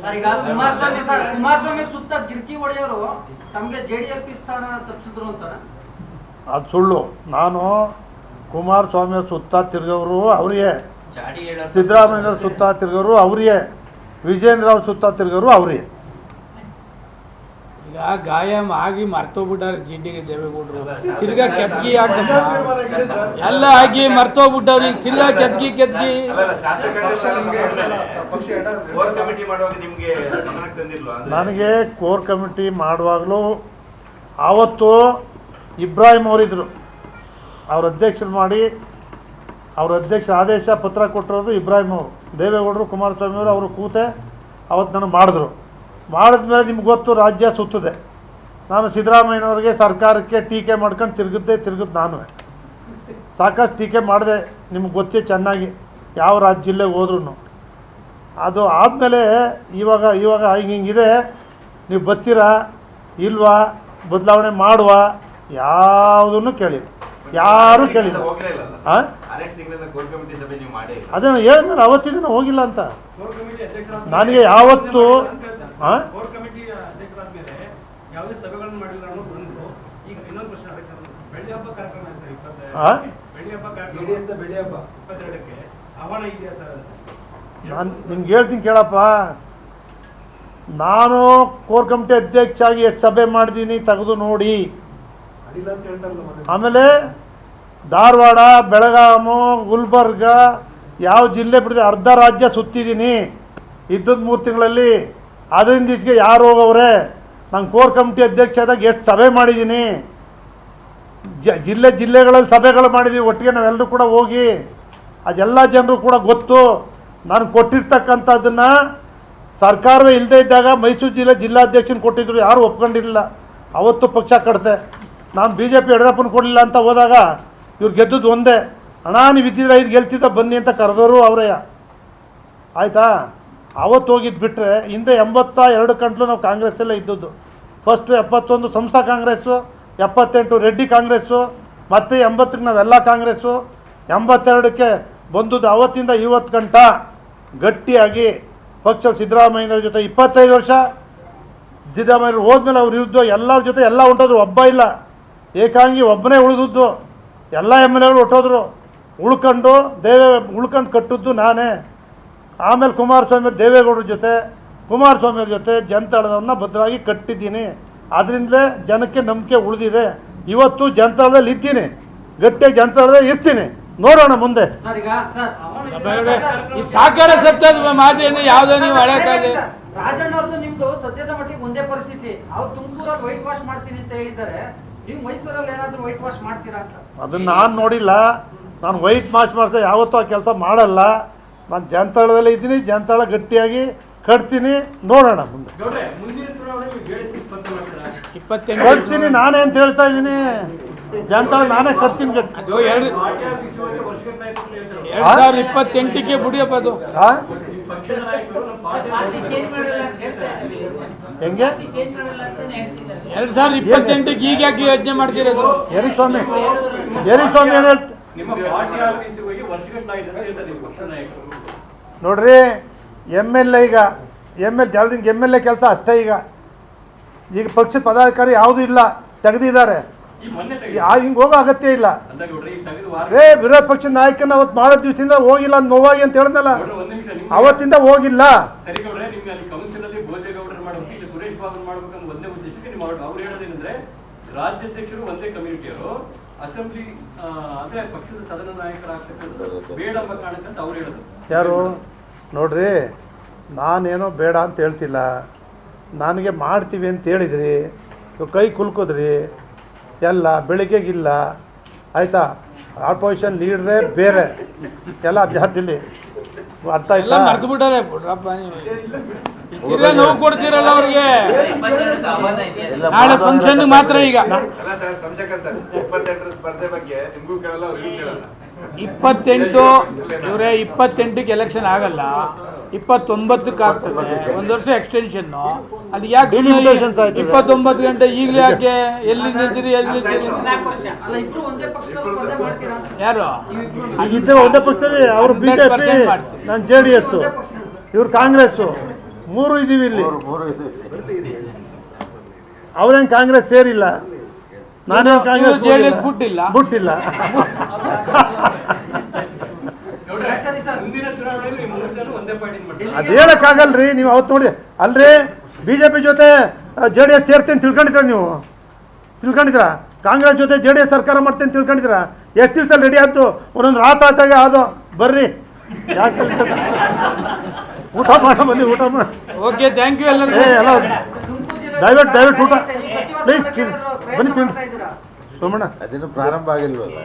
Sir ಈಗ Kumaraswamy sir Kumaraswamy ಸುತ್ತ ಗಿರ್ಕಿ ಒಡೆಯವರು ತಮಗೆ ಜೆಡಿಎಸ್ ಸ್ಥಾನ ತಪ್ಪಿಸಿದ್ರು ಅಂತಾರೆ. ಅದು ಸುಳ್ಳು. ನಾನು ಕುಮಾರಸ್ವಾಮಿ ಸುತ್ತ ತಿರುಗವರು ಅವರಿಗೆ ಸಿದ್ದರಾಮಯ್ಯ ಸುತ್ತ ತಿರುಗವರು ಅವರಿಗೆ ವಿಜೇಂದ್ರ ಅವ್ರ ಸುತ್ತ ತಿರುಗವರು ಅವರಿಗೆ ಈಗ ಗಾಯ ಆಗಿ ಮರ್ತೋಗ್ಬಿಟ್ಟಾರೆ ಜಿಡ್ಡಿಗೆ ದೇವೇಗೌಡರು ತಿರ್ಗಾ ಕೆತ್ಗಿ ಹಾಕಮ್ಮ ಎಲ್ಲ ಆಗಿ ಮರ್ತೋಗ್ಬಿಟ್ಟವ್ರಿ ತಿರ್ಗಾ ಕೆತ್ಗಿ ಕೆತ್ಗಿ ನನಗೆ ಕೋರ್ ಕಮಿಟಿ ಮಾಡುವಾಗಲೂ ಆವತ್ತು ಇಬ್ರಾಹಿಂ ಅವರಿದ್ದರು ಅವ್ರ ಅಧ್ಯಕ್ಷರು ಮಾಡಿ ಅವ್ರ ಅಧ್ಯಕ್ಷ ಆದೇಶ ಪತ್ರ ಕೊಟ್ಟಿರೋದು ಇಬ್ರಾಹಿಂ ಅವರು ದೇವೇಗೌಡರು ಕುಮಾರಸ್ವಾಮಿ ಅವರು ಅವರು ಕೂತೆ ಅವತ್ತು ನನಗೆ ಮಾಡಿದ್ರು ಮಾಡಿದ್ಮೇಲೆ ನಿಮ್ಗೆ ಗೊತ್ತು ರಾಜ್ಯ ಸುತ್ತದೆ. ನಾನು ಸಿದ್ದರಾಮಯ್ಯನವ್ರಿಗೆ ಸರ್ಕಾರಕ್ಕೆ ಟೀಕೆ ಮಾಡ್ಕೊಂಡು ತಿರುಗುತ್ತೆ ತಿರುಗುತ್ತೆ ನಾನು ಸಾಕಷ್ಟು ಟೀಕೆ ಮಾಡಿದೆ ನಿಮ್ಗೆ ಗೊತ್ತೇ ಚೆನ್ನಾಗಿ ಯಾವ ರಾಜ್ಯ ಜಿಲ್ಲೆಗೆ ಹೋದ್ರೂ ಅದು ಆದಮೇಲೆ ಇವಾಗ ಇವಾಗ ಹಿಂಗೆ ಹಿಂಗಿದೆ ನೀವು ಬರ್ತೀರಾ ಇಲ್ವಾ ಬದಲಾವಣೆ ಮಾಡುವ ಯಾವುದನ್ನು ಕೇಳಿಲ್ಲ. ಯಾರೂ ಕೇಳಿಲ್ಲ. ಹಾಂ ಅದೇ ಹೇಳಿದ್ನಲ್ಲ ಅವತ್ತಿನ ಹೋಗಿಲ್ಲ ಅಂತ. ನನಗೆ ಯಾವತ್ತು ನಾನು ನಿಮ್ಗೆ ಹೇಳ್ತೀನಿ ಕೇಳಪ್ಪ. ನಾನು ಕೋರ್ ಕಮಿಟಿ ಅಧ್ಯಕ್ಷ ಆಗಿ ಎಷ್ಟು ಸಭೆ ಮಾಡಿದ್ದೀನಿ ತೆಗೆದು ನೋಡಿ. ಆಮೇಲೆ ಧಾರವಾಡ ಬೆಳಗಾಮು ಗುಲ್ಬರ್ಗ ಯಾವ ಜಿಲ್ಲೆ ಬಿಡಿದೆ ಅರ್ಧ ರಾಜ್ಯ ಸುತ್ತಿದ್ದೀನಿ ಇದ್ದದ್ದು ಮೂರು ತಿಂಗಳಲ್ಲಿ ಅದರಿಂದ ಈಚೆಗೆ ಯಾರು ಹೋಗವ್ರೆ? ನಾನು ಕೋರ್ ಕಮಿಟಿ ಅಧ್ಯಕ್ಷ ಆದಾಗ ಎಷ್ಟು ಸಭೆ ಮಾಡಿದ್ದೀನಿ ಜ, ಜಿಲ್ಲೆ ಜಿಲ್ಲೆಗಳಲ್ಲಿ ಸಭೆಗಳು ಮಾಡಿದ್ದೀವಿ ಒಟ್ಟಿಗೆ ನಾವೆಲ್ಲರೂ ಕೂಡ ಹೋಗಿ ಅದೆಲ್ಲ ಜನರು ಕೂಡ ಗೊತ್ತು. ನಾನು ಕೊಟ್ಟಿರ್ತಕ್ಕಂಥದ್ದನ್ನು ಸರ್ಕಾರವೇ ಇಲ್ಲದೇ ಇದ್ದಾಗ ಮೈಸೂರು ಜಿಲ್ಲೆ ಜಿಲ್ಲಾಧ್ಯಕ್ಷನ ಕೊಟ್ಟಿದ್ರು. ಯಾರೂ ಒಪ್ಕೊಂಡಿರಲಿಲ್ಲ. ಅವತ್ತು ಪಕ್ಷ ಕಟ್ತೆ ನಾನು ಬಿ ಜೆ ಪಿ ಯಡಿಯೂರಪ್ಪನ ಕೊಡಲಿಲ್ಲ ಅಂತ ಹೋದಾಗ ಇವ್ರು ಗೆದ್ದದ್ದು ಒಂದೇ. ಅಣ್ಣ, ನೀವು ಇದ್ದಿದ್ರೆ ಐದು ಗೆಲ್ತಿದ್ದ ಬನ್ನಿ ಅಂತ ಕರೆದವರು ಅವರೇ ಆಯಿತಾ? ಅವತ್ತು ಹೋಗಿದ್ದು ಬಿಟ್ಟರೆ ಹಿಂದೆ ಎಂಬತ್ತ ಎರಡು ಕಂಟ್ಲು ನಾವು ಕಾಂಗ್ರೆಸ್ಸಲ್ಲೇ ಇದ್ದದ್ದು. ಫಸ್ಟು ಎಪ್ಪತ್ತೊಂದು ಸಂಸ್ಥಾ ಕಾಂಗ್ರೆಸ್ಸು, ಎಪ್ಪತ್ತೆಂಟು ರೆಡ್ಡಿ ಕಾಂಗ್ರೆಸ್ಸು, ಮತ್ತು ಎಂಬತ್ತಕ್ಕೆ ನಾವೆಲ್ಲ ಕಾಂಗ್ರೆಸ್ಸು, ಎಂಬತ್ತೆರಡಕ್ಕೆ ಬಂದದ್ದು ಅವತ್ತಿಂದ ಇವತ್ತು ಗಂಟ. ಗಟ್ಟಿಯಾಗಿ ಪಕ್ಷ ಸಿದ್ದರಾಮಯ್ಯನವ್ರ ಜೊತೆ ಇಪ್ಪತ್ತೈದು ವರ್ಷ. ಸಿದ್ದರಾಮಯ್ಯರು ಹೋದ್ಮೇಲೆ ಅವ್ರ ವಿರುದ್ಧ ಎಲ್ಲರ ಜೊತೆ ಎಲ್ಲ ಹೊಂಟೋದ್ರು, ಒಬ್ಬ ಇಲ್ಲ. ಏಕಾಂಗಿ ಒಬ್ಬನೇ ಉಳಿದದ್ದು. ಎಲ್ಲ ಎಂ ಎಲ್ ಎಗಳು ಹೊಟ್ಟೋದ್ರು ಉಳ್ಕೊಂಡು ದೇವೇ ಉಳ್ಕೊಂಡು ಕಟ್ಟಿದ್ದು ನಾನೇ. ಆಮೇಲೆ ಕುಮಾರಸ್ವಾಮಿ ಅವ್ರು ದೇವೇಗೌಡರ ಜೊತೆ ಕುಮಾರಸ್ವಾಮಿಯವ್ರ ಜೊತೆ ಜನತಾಳದವನ್ನು ಭದ್ರವಾಗಿ ಕಟ್ಟಿದ್ದೀನಿ. ಅದರಿಂದಲೇ ಜನಕ್ಕೆ ನಂಬಿಕೆ ಉಳಿದಿದೆ. ಇವತ್ತು ಜನತಾಳದಲ್ಲಿ ಇದ್ದೀನಿ ಗಟ್ಟಿಯಾಗಿ ಜನತಾಳದಲ್ಲಿ ಇರ್ತೀನಿ. ನೋಡೋಣ ಮುಂದೆ. ಸರ್ ಈಗ ಸರ್ ಈ ಸಾಕಾರ ಸತ್ಯದ ಮಾತೇನು ಯಾವುದೋ ನೀವು ಹಳೆ ರಾಜಣ್ಣವ್ರದ್ದು ರಾಜಣ್ಣ ಅವ್ರದ್ದು ನಿಮ್ದು ಸದ್ಯದ ಮಟ್ಟಿಗೆ ಒಂದೇ ಪರಿಸ್ಥಿತಿ. ಅವ್ರು ತುಮಕೂರಲ್ಲಿ ವೈಟ್ ವಾಶ್ ಮಾಡ್ತೀನಿ ಅಂತ ಹೇಳಿದ್ದಾರೆ. ನೀವು ಮೈಸೂರಲ್ಲಿ ಏನಾದ್ರು ವೈಟ್ ವಾಶ್ ಮಾಡ್ತೀರಾ ಅಂತ? ಅದನ್ನು ನಾನು ನೋಡಿಲ್ಲ. ನಾನು ವೈಟ್ ವಾಶ್ ಮಾಡಿಸ ಯಾವತ್ತೂ ಆ ಕೆಲಸ ಮಾಡಲ್ಲ. ನಾನು ಜನತಾಳದಲ್ಲೇ ಇದ್ದೀನಿ ಜಾಂತಾಳ ಗಟ್ಟಿಯಾಗಿ ಕಟ್ತೀನಿ ನೋಡೋಣ ಮುಂದೆ. ಕಟ್ತೀನಿ ನಾನೇ ಅಂತ ಹೇಳ್ತಾ ಇದ್ದೀನಿ. ಜನತಾಳ ನಾನೇ ಕಟ್ತೀನಿ ಕಟ್ತೀನಿ ಇಪ್ಪತ್ತೆಂಟಕ್ಕೆ ಬಿಡಿಯಪ್ಪ ಅದು ಹೆಂಗೆ? ಎರಡ್ ಸಾವಿರದ ಇಪ್ಪತ್ತೆಂಟಕ್ಕೆ ಈಗ ಯಾಕೆ ಯೋಚನೆ ಮಾಡ್ತೀರ ಯರಿಸ್ವಾಮಿ ಯರಿಸ್ವಾಮಿ ಏನು ಹೇಳ್ತ ನಿಮ್ಮ ಪಾರ್ಟಿ ನೋಡ್ರಿ ಎಂ ಎಲ್ ಎ ಈಗ ಎಂ ಎಲ್ ಜಲ್ದಿಂಗ್ ಎಂ ಎಲ್ ಎ ಕೆಲಸ ಅಷ್ಟೇ ಈಗ. ಈಗ ಪಕ್ಷದ ಪದಾಧಿಕಾರಿ ಯಾವುದೂ ಇಲ್ಲ ತೆಗೆದಿದ್ದಾರೆ. ಹಿಂಗೆ ಹೋಗೋ ಅಗತ್ಯ ಇಲ್ಲ. ರೇ ವಿರೋಧ ಪಕ್ಷದ ನಾಯಕನ ಅವತ್ತು ಮಾಡೋ ದಿವಸದಿಂದ ಹೋಗಿಲ್ಲ ಅಂತ ನೋವಾಗಿ ಅಂತ ಹೇಳಿದ್ನಲ್ಲ. ಅವತ್ತಿಂದ ಹೋಗಿಲ್ಲ. ರಾಜ್ಯಾಧ್ಯಕ್ಷರು ಒಂದೇ ಕಮ್ಯುನಿಟಿಯವರು ಅಸೆಂಬ್ಲಿ ಅಂದ್ರೆ ಪಕ್ಷದ ಸದನ ನಾಯಕರಾಗ್ತಕ್ಕಂಥ ಬೇಡ ಎಂಬ ಕಾರಣಕ್ಕಂತ ಅವ್ರು ಹೇಳೋದು. ಯಾರು? ನೋಡ್ರಿ ನಾನೇನೋ ಬೇಡ ಅಂತ ಹೇಳ್ತಿಲ್ಲ. ನನಗೆ ಮಾಡ್ತೀವಿ ಅಂತ ಹೇಳಿದ್ರಿ. ಕೈ ಕುಲ್ಕೋದ್ರಿ. ಎಲ್ಲ ಬೆಳಿಗ್ಗೆಗಿಲ್ಲ. ಆಯಿತಾ? ಆಪೋಸಿಷನ್ ಲೀಡ್ರೇ ಬೇರೆ. ಎಲ್ಲ ಜಾತಿಲಿ ಅರ್ಥ ಆಯ್ತಾ? ಬಿಡ್ರಪ್ಪ ನೀವು ಕೊಡ್ತೀರಲ್ಲ ಅವ್ರಿಗೆ. ನಾಳೆ ಫಂಕ್ಷನ್ ಮಾತ್ರ ಈಗ. ಇಪ್ಪತ್ತೆಂಟು ಇವರೇ ಇಪ್ಪತ್ತೆಂಟಕ್ಕೆ ಎಲೆಕ್ಷನ್ ಆಗಲ್ಲ. ಇಪ್ಪತ್ತೊಂಬತ್ತಕ್ಕೆ ಆಗ್ತದೆ. ಒಂದು ವರ್ಷ ಎಕ್ಸ್ಟೆನ್ಷನ್ ಅದು ಯಾಕೆ. ಇಪ್ಪತ್ತೊಂಬತ್ತು ಗಂಟೆ ಈಗಲೇ ಯಾಕೆ ಎಲ್ಲಿ ನಿಲ್ತೀರಿ ಎಲ್ಲಿ ನಿಲ್ತೀರಿ? ಅಲ್ಲ ಇಬ್ರು ಒಂದೇ ಪಕ್ಷದಲ್ಲಿ ಸ್ಪರ್ಧೆ ಮಾಡ್ತೀರಾ? ಅಂತ ಯಾರು ಒಂದೇ ಪಕ್ಷದಲ್ಲಿ ಅವರು ಬಿಜೆಪಿ ಜೆ ಪಿ 100% ಮಾಡ್ತೀವಿ. ನಾನು ಜೆ ಡಿ ಎಸ್ ಇವ್ರು ಕಾಂಗ್ರೆಸ್ಸು ಮೂರು ಇದ್ದೀವಿ ಇಲ್ಲಿ. ಅವ್ರೇನ್ ಕಾಂಗ್ರೆಸ್ ಸೇರಿಲ್ಲ? ನಾನೇನು ಕಾಂಗ್ರೆಸ್ ಬಿಟ್ಟಿಲ್ಲ. ಬಿಟ್ಟಿಲ್ಲ ಗೌಡ್ರೆ, ಸರ್. ಮುಂದಿನ ಚುನಾವಣೆಯಲ್ಲಿ ನೀವು ಒಂದೇ ಪಾರ್ಟಿನ ಮಾಡ್ತೀರಿ ಅದು ಹೇಳಕ್ಕಾಗಲ್ರಿ ನೀವು ಅವತ್ತು ನೋಡಿ. ಅಲ್ರಿ ಬಿ ಜೆ ಪಿ ಜೊತೆ ಜೆ ಡಿ ಎಸ್ ಸೇರ್ತೀನಿ ತಿಳ್ಕೊಂಡಿದ್ರ ನೀವು? ತಿಳ್ಕೊಂಡಿದ್ರ ಕಾಂಗ್ರೆಸ್ ಜೊತೆ ಜೆ ಡಿ ಎಸ್ ಸರ್ಕಾರ ಮಾಡ್ತೀನಿ ತಿಳ್ಕೊಂಡಿದ್ರ ಎಷ್ಟು ದಿವಸ ರೆಡಿ ಆಯ್ತು? ಒಂದೊಂದು ರಾತಾತಾಗೆ ಅದು. ಬರ್ರಿ. ಯಾಕೆ ಊಟ ಮಾಡ ಬನ್ನಿ ಊಟ ಮಾಡ. ಓಕೆ ಥ್ಯಾಂಕ್ ಯು ಏ ಎಲ್ಲರಿಗೂ ಎಲ್ಲ ದಯವಿಟ್ಟು ದಯವಿಟ್ಟು ಊಟ. ಪ್ಲೀಸ್ ತಿನ್ನಿ ಬನ್ನಿ ಮಾಡ್ತಾ ಸೋಮಣ್ಣ. ಅದೇನು ಪ್ರಾರಂಭ ಆಗಿಲ್ವಲ್ಲ?